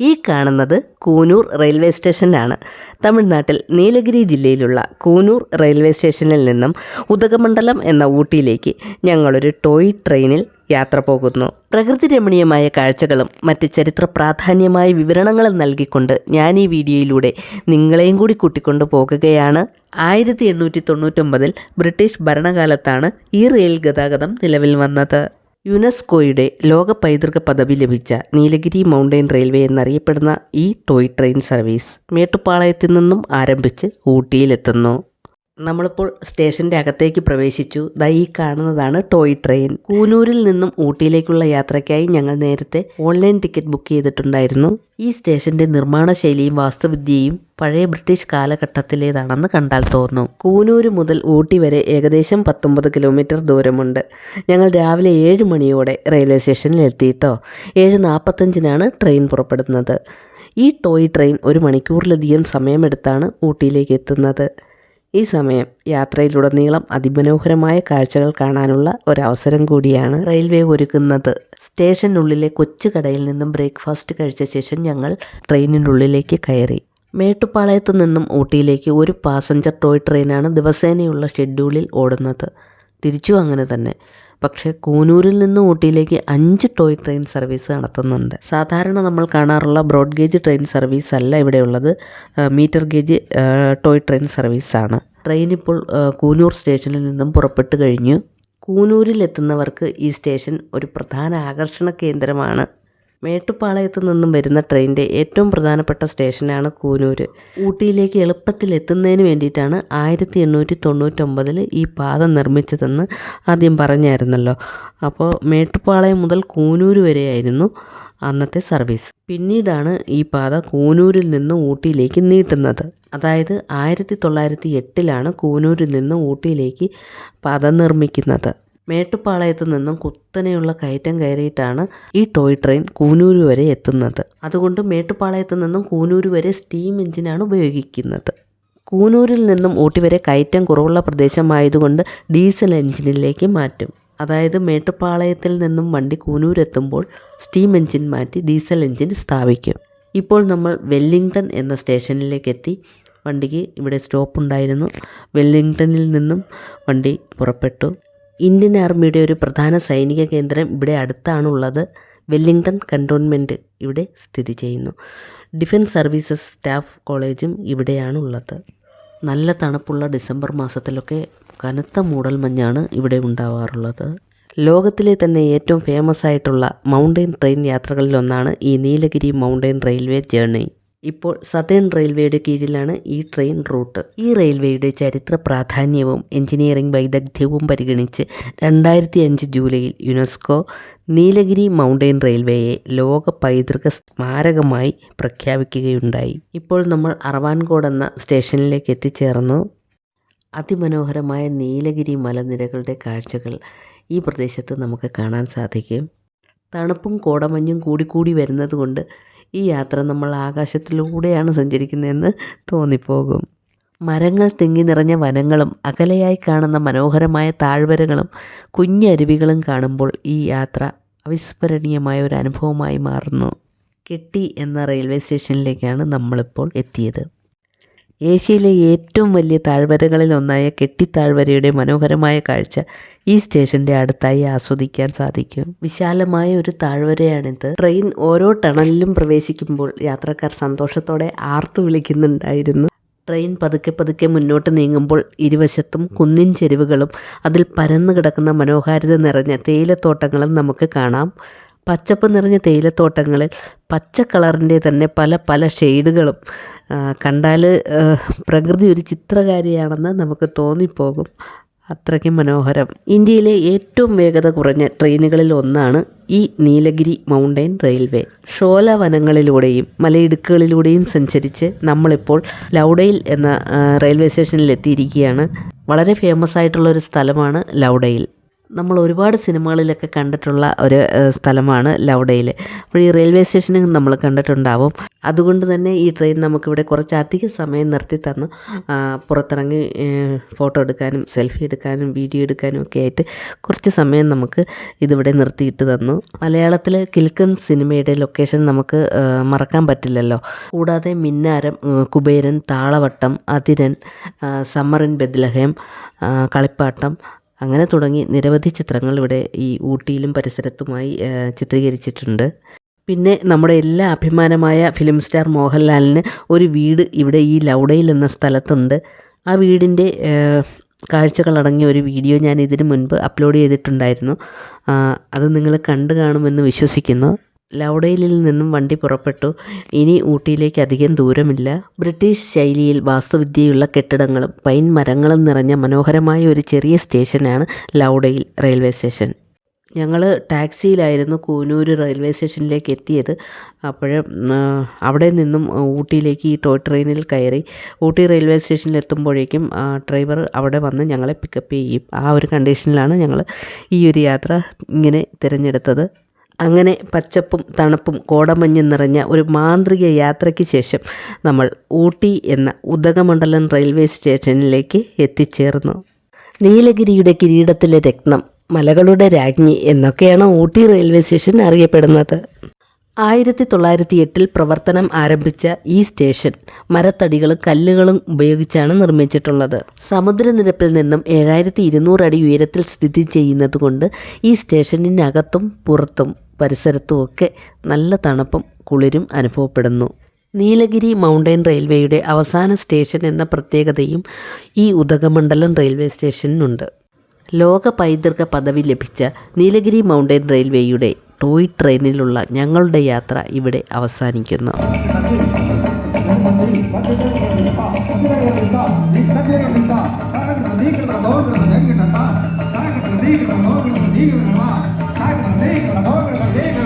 ഈ കാണുന്നത് കൂനൂർ റെയിൽവേ സ്റ്റേഷനാണ് തമിഴ്നാട്ടിൽ നീലഗിരി ജില്ലയിലുള്ള കൂനൂർ റെയിൽവേ സ്റ്റേഷനിൽ നിന്നും ഉദകമണ്ഡലം എന്ന ഊട്ടിയിലേക്ക് ഞങ്ങളൊരു ടോയ് ട്രെയിനിൽ യാത്ര പോകുന്നു. പ്രകൃതി രമണീയമായ കാഴ്ചകളും മറ്റ് ചരിത്ര പ്രാധാന്യമായ വിവരണങ്ങളും നൽകിക്കൊണ്ട് ഞാൻ ഈ വീഡിയോയിലൂടെ നിങ്ങളെയും കൂടി കൂട്ടിക്കൊണ്ടു പോകുകയാണ്. ആയിരത്തി എണ്ണൂറ്റി തൊണ്ണൂറ്റൊമ്പതിൽ ബ്രിട്ടീഷ് ഭരണകാലത്താണ് ഈ റെയിൽ ഗതാഗതം നിലവിൽ വന്നത്. യുനെസ്കോയുടെ ലോക പൈതൃക പദവി ലഭിച്ച നീലഗിരി മൗണ്ടൈൻ റെയിൽവേ എന്നറിയപ്പെടുന്ന ഈ ടോയ് ട്രെയിൻ സർവീസ് മേട്ടുപ്പാളയത്തു നിന്നും ആരംഭിച്ച് ഊട്ടിയിലെത്തുന്നു. നമ്മളിപ്പോൾ സ്റ്റേഷന്റെ അകത്തേക്ക് പ്രവേശിച്ചു. ദാ ഈ കാണുന്നതാണ് ടോയ് ട്രെയിൻ. കൂനൂരിൽ നിന്നും ഊട്ടിയിലേക്കുള്ള യാത്രയ്ക്കായി ഞങ്ങൾ നേരത്തെ ഓൺലൈൻ ടിക്കറ്റ് ബുക്ക് ചെയ്തിട്ടുണ്ടായിരുന്നു. ഈ സ്റ്റേഷന്റെ നിർമ്മാണ ശൈലിയും വാസ്തുവിദ്യയും പഴയ ബ്രിട്ടീഷ് കാലഘട്ടത്തിലേതാണെന്ന് കണ്ടാൽ തോന്നും. കൂനൂര് മുതൽ ഊട്ടി വരെ ഏകദേശം പത്തൊമ്പത് കിലോമീറ്റർ ദൂരമുണ്ട്. ഞങ്ങൾ രാവിലെ ഏഴ് മണിയോടെ റെയിൽവേ സ്റ്റേഷനിൽ എത്തിയിട്ടോ. ഏഴ് നാൽപ്പത്തഞ്ചിനാണ് ട്രെയിൻ പുറപ്പെടുന്നത്. ഈ ടോയ് ട്രെയിൻ ഒരു മണിക്കൂറിലധികം സമയമെടുത്താണ് ഊട്ടിയിലേക്ക് എത്തുന്നത്. ഈ സമയം യാത്രയിലുടനീളം അതിമനോഹരമായ കാഴ്ചകൾ കാണാനുള്ള ഒരവസരം കൂടിയാണ് റെയിൽവേ ഒരുക്കുന്നത്. സ്റ്റേഷനുള്ളിലെ കൊച്ചുകടയിൽ നിന്നും ബ്രേക്ക്ഫാസ്റ്റ് കഴിച്ച ശേഷം ഞങ്ങൾ ട്രെയിനിനുള്ളിലേക്ക് കയറി. മേട്ടുപ്പാളയത്തു നിന്നും ഊട്ടിയിലേക്ക് ഒരു പാസഞ്ചർ ടോയ് ട്രെയിനാണ് ദിവസേനയുള്ള ഷെഡ്യൂളിൽ ഓടുന്നത്. തിരിച്ചു അങ്ങനെ തന്നെ. പക്ഷേ കൂനൂരിൽ നിന്ന് ഊട്ടിയിലേക്ക് അഞ്ച് ടോയ് ട്രെയിൻ സർവീസ് നടത്തുന്നുണ്ട്. സാധാരണ നമ്മൾ കാണാറുള്ള ബ്രോഡ് ഗേജ് ട്രെയിൻ സർവീസ് അല്ല ഇവിടെയുള്ളത്. മീറ്റർ ഗേജ് ടോയ് ട്രെയിൻ സർവീസാണ് ട്രെയിൻ ഇപ്പോൾ കൂനൂർ സ്റ്റേഷനിൽ നിന്നും പുറപ്പെട്ടു കഴിഞ്ഞു. കൂനൂരിൽ എത്തുന്നവർക്ക് ഈ സ്റ്റേഷൻ ഒരു പ്രധാന ആകർഷണ കേന്ദ്രമാണ്. മേട്ടുപ്പാളയത്ത് നിന്നും വരുന്ന ട്രെയിനിന്റെ ഏറ്റവും പ്രധാനപ്പെട്ട സ്റ്റേഷനാണ് കൂനൂർ ഊട്ടിയിലേക്ക് എളുപ്പത്തിൽ എത്തുന്നതിന് വേണ്ടിയിട്ടാണ് ആയിരത്തി എണ്ണൂറ്റി തൊണ്ണൂറ്റൊമ്പതിൽ ഈ പാത നിർമ്മിച്ചതെന്ന് ആദ്യം പറഞ്ഞായിരുന്നല്ലോ. അപ്പോൾ മേട്ടുപ്പാളയം മുതൽ കൂനൂർ വരെയായിരുന്നു അന്നത്തെ സർവീസ്. പിന്നീടാണ് ഈ പാത കൂനൂരിൽ നിന്ന് ഊട്ടിയിലേക്ക് നീട്ടുന്നത്. അതായത് ആയിരത്തി തൊള്ളായിരത്തി എട്ടിലാണ് കൂനൂരിൽ നിന്ന് ഊട്ടിയിലേക്ക് പാത നിർമ്മിക്കുന്നത്. മേട്ടുപ്പാളയത്ത് നിന്നും കുത്തനെയുള്ള കയറ്റം കയറിയിട്ടാണ് ഈ ടോയ് ട്രെയിൻ കൂനൂര് വരെ എത്തുന്നത്. അതുകൊണ്ട് മേട്ടുപ്പാളയത്ത് നിന്നും കൂനൂര് വരെ സ്റ്റീം എഞ്ചിനാണ് ഉപയോഗിക്കുന്നത്. കൂനൂരിൽ നിന്നും ഊട്ടി വരെ കയറ്റം കുറവുള്ള പ്രദേശമായതുകൊണ്ട് ഡീസൽ എഞ്ചിനിലേക്ക് മാറ്റും. അതായത് മേട്ടുപ്പാളയത്തിൽ നിന്നും വണ്ടി കൂനൂരെത്തുമ്പോൾ സ്റ്റീം എഞ്ചിൻ മാറ്റി ഡീസൽ എഞ്ചിൻ സ്ഥാപിക്കും. ഇപ്പോൾ നമ്മൾ വെല്ലിംഗ്ടൺ എന്ന സ്റ്റേഷനിലേക്ക് എത്തി. വണ്ടിക്ക് ഇവിടെ സ്റ്റോപ്പ് ഉണ്ടായിരുന്നു വെല്ലിംഗ്ടണിൽ നിന്നും വണ്ടി പുറപ്പെട്ടു. ഇന്ത്യൻ ആർമിയുടെ ഒരു പ്രധാന സൈനിക കേന്ദ്രം ഇവിടെ അടുത്താണുള്ളത്. വെല്ലിംഗ്ടൺ കണ്ടോൺമെന്റ് ഇവിടെ സ്ഥിതി ചെയ്യുന്നു. ഡിഫൻസ് സർവീസസ് സ്റ്റാഫ് കോളേജും ഇവിടെയാണ് ഉള്ളത് നല്ല തണുപ്പുള്ള ഡിസംബർ മാസത്തിലൊക്കെ കനത്ത മൂടൽ മഞ്ഞാണ് ഇവിടെ ഉണ്ടാവാറുള്ളത്. ലോകത്തിലെ തന്നെ ഏറ്റവും ഫേമസ് ആയിട്ടുള്ള മൗണ്ടൻ ട്രെയിൻ യാത്രകളിലൊന്നാണ് ഈ നീലഗിരി മൗണ്ടൻ റെയിൽവേ ജേർണി ഇപ്പോൾ സതേൺ റെയിൽവേയുടെ കീഴിലാണ് ഈ ട്രെയിൻ റൂട്ട് ഈ റെയിൽവേയുടെ ചരിത്ര പ്രാധാന്യവും എഞ്ചിനീയറിംഗ് വൈദഗ്ധ്യവും പരിഗണിച്ച് രണ്ടായിരത്തി അഞ്ച് ജൂലൈയിൽ യുനെസ്കോ നീലഗിരി മൗണ്ടൻ റെയിൽവേയെ ലോക പൈതൃക സ്മാരകമായി പ്രഖ്യാപിക്കുകയുണ്ടായി. ഇപ്പോൾ നമ്മൾ അറവാൻകോട് എന്ന സ്റ്റേഷനിലേക്ക് എത്തിച്ചേർന്നു. അതിമനോഹരമായ നീലഗിരി മലനിരകളുടെ കാഴ്ചകൾ ഈ പ്രദേശത്ത് നമുക്ക് കാണാൻ സാധിക്കും. തണുപ്പും കോടമഞ്ഞും കൂടിക്കൂടി വരുന്നത് കൊണ്ട് ഈ യാത്ര നമ്മൾ ആകാശത്തിലൂടെയാണ് സഞ്ചരിക്കുന്നതെന്ന് തോന്നിപ്പോകും. മരങ്ങൾ തിങ്ങി നിറഞ്ഞ വനങ്ങളും അകലെയായി കാണുന്ന മനോഹരമായ താഴ്വരകളും കുഞ്ഞരുവികളും കാണുമ്പോൾ ഈ യാത്ര അവിസ്മരണീയമായ ഒരു അനുഭവമായി മാറുന്നു. കെട്ടി എന്ന റെയിൽവേ സ്റ്റേഷനിലേക്കാണ് നമ്മളിപ്പോൾ എത്തിയത്. ഏഷ്യയിലെ ഏറ്റവും വലിയ താഴ്വരകളിൽ ഒന്നായ കെട്ടിത്താഴ്വരയുടെ മനോഹരമായ കാഴ്ച ഈ സ്റ്റേഷന്റെ അടുത്തായി ആസ്വദിക്കാൻ സാധിക്കും. വിശാലമായ ഒരു താഴ്വരയാണിത്. ട്രെയിൻ ഓരോ ടണലിലും പ്രവേശിക്കുമ്പോൾ യാത്രക്കാർ സന്തോഷത്തോടെ ആർത്തു വിളിക്കുന്നുണ്ടായിരുന്നു. ട്രെയിൻ പതുക്കെ പതുക്കെ മുന്നോട്ട് നീങ്ങുമ്പോൾ ഇരുവശത്തും കുന്നിൻ ചെരുവുകളും അതിൽ പരന്നു കിടക്കുന്ന മനോഹാരിത നിറഞ്ഞ തേയിലത്തോട്ടങ്ങളും നമുക്ക് കാണാം. പച്ചപ്പ് നിറഞ്ഞ തേയിലത്തോട്ടങ്ങളിൽ പച്ച കളറിന്റെ തന്നെ പല പല ഷെയ്ഡുകളും കണ്ടാൽ പ്രകൃതി ഒരു ചിത്രകാരിയാണെന്ന് നമുക്ക് തോന്നിപ്പോകും. അത്രയ്ക്കും മനോഹരം. ഇന്ത്യയിലെ ഏറ്റവും വേഗത കുറഞ്ഞ ട്രെയിനുകളിൽ ഒന്നാണ് ഈ നീലഗിരി മൗണ്ടൈൻ റെയിൽവേ. ഷോല വനങ്ങളിലൂടെയും മലയിടുക്കുകളിലൂടെയും സഞ്ചരിച്ച് നമ്മളിപ്പോൾ ലൗഡയിൽ എന്ന റെയിൽവേ സ്റ്റേഷനിൽ എത്തിയിരിക്കുകയാണ് വളരെ ഫേമസ് ആയിട്ടുള്ള ഒരു സ്ഥലമാണ് ലൗഡയിൽ. നമ്മൾ ഒരുപാട് സിനിമകളിലൊക്കെ കണ്ടിട്ടുള്ള ഒരു സ്ഥലമാണ് ലൗഡയിൽ അപ്പോൾ ഈ റെയിൽവേ സ്റ്റേഷനിൽ നമ്മൾ കണ്ടിട്ടുണ്ടാവും. അതുകൊണ്ട് തന്നെ ഈ ട്രെയിൻ നമുക്കിവിടെ കുറച്ച് അധിക സമയം നിർത്തി തന്ന്. പുറത്തിറങ്ങി ഫോട്ടോ എടുക്കാനും സെൽഫി എടുക്കാനും വീഡിയോ എടുക്കാനും ഒക്കെ ആയിട്ട് കുറച്ച് സമയം നമുക്ക് ഇതിവിടെ നിർത്തിയിട്ട് തന്നു. മലയാളത്തിൽ കിൽക്കം സിനിമയുടെ ലൊക്കേഷൻ നമുക്ക് മറക്കാൻ പറ്റില്ലല്ലോ. കൂടാതെ മിന്നാരം കുബേരൻ താളവട്ടം അതിരൻ സമ്മറിൻ ബദ്ലഹേം കളിപ്പാട്ടം അങ്ങനെ തുടങ്ങി നിരവധി ചിത്രങ്ങൾ ഇവിടെ ഈ ഊട്ടിയിലും പരിസരത്തുമായി ചിത്രീകരിച്ചിട്ടുണ്ട്. പിന്നെ നമ്മുടെ എല്ലാ അഭിമാനമായ ഫിലിം സ്റ്റാർ മോഹൻലാലിന് ഒരു വീട് ഇവിടെ ഈ ലൗഡയിൽ എന്ന സ്ഥലത്തുണ്ട്. ആ വീടിന്റെ കാഴ്ചകളടങ്ങിയ ഒരു വീഡിയോ ഞാൻ ഇതിനു മുൻപ് അപ്ലോഡ് ചെയ്തിട്ടുണ്ടായിരുന്നു. അത് നിങ്ങൾ കണ്ടു കാണുമെന്ന് വിശ്വസിക്കുന്നു. ലൗഡയിലിൽ നിന്നും വണ്ടി പുറപ്പെട്ടു. ഇനി ഊട്ടിയിലേക്ക് അധികം ദൂരമില്ല. ബ്രിട്ടീഷ് ശൈലിയിൽ വാസ്തുവിദ്യയുള്ള കെട്ടിടങ്ങളും പൈൻ മരങ്ങളും നിറഞ്ഞ മനോഹരമായ ഒരു ചെറിയ സ്റ്റേഷനാണ് ലൗഡയിൽ റെയിൽവേ സ്റ്റേഷൻ. ഞങ്ങൾ ടാക്സിയിലായിരുന്നു കൂനൂർ റെയിൽവേ സ്റ്റേഷനിലേക്ക് എത്തിയത്. അപ്പോൾ അവിടെ നിന്നും ഊട്ടിയിലേക്ക് ഈ ടോയ് ട്രെയിനിൽ കയറി ഊട്ടി റെയിൽവേ സ്റ്റേഷനിൽ എത്തുമ്പോഴേക്കും ഡ്രൈവർ അവിടെ വന്ന് ഞങ്ങളെ പിക്കപ്പ് ചെയ്യും. ആ ഒരു കണ്ടീഷനിലാണ് ഞങ്ങൾ ഈ ഒരു യാത്ര ഇങ്ങനെ തിരഞ്ഞെടുത്തത്. അങ്ങനെ പച്ചപ്പും തണുപ്പും കോടമഞ്ഞും നിറഞ്ഞ ഒരു മാന്ത്രിക യാത്രയ്ക്ക് ശേഷം നമ്മൾ ഊട്ടി എന്ന ഉദകമണ്ഡലം റെയിൽവേ സ്റ്റേഷനിലേക്ക് എത്തിച്ചേർന്നു. നീലഗിരിയുടെ കിരീടത്തിലെ രത്നം മലകളുടെ രാജ്ഞി എന്നൊക്കെയാണ് ഊട്ടി റെയിൽവേ സ്റ്റേഷൻ അറിയപ്പെടുന്നത്. ആയിരത്തി തൊള്ളായിരത്തി എട്ടിൽ പ്രവർത്തനം ആരംഭിച്ച ഈ സ്റ്റേഷൻ മരത്തടികളും കല്ലുകളും ഉപയോഗിച്ചാണ് നിർമ്മിച്ചിട്ടുള്ളത്. സമുദ്രനിരപ്പിൽ നിന്നും ഏഴായിരത്തി ഇരുന്നൂറ് അടി ഉയരത്തിൽ സ്ഥിതി ചെയ്യുന്നതുകൊണ്ട് ഈ സ്റ്റേഷനിനകത്തും പുറത്തും പരിസരത്തും ഒക്കെ നല്ല തണുപ്പും കുളിരും അനുഭവപ്പെടുന്നു. നീലഗിരി മൗണ്ടൻ റെയിൽവേയുടെ അവസാന സ്റ്റേഷൻ എന്ന പ്രത്യേകതയും ഈ ഉദകമണ്ഡലം റെയിൽവേ സ്റ്റേഷനുണ്ട് ലോക പൈതൃക പദവി ലഭിച്ച നീലഗിരി മൗണ്ടൻ റെയിൽവേയുടെ ടോയ് ട്രെയിനിലുള്ള ഞങ്ങളുടെ യാത്ര ഇവിടെ അവസാനിക്കുന്നു നീക്കണ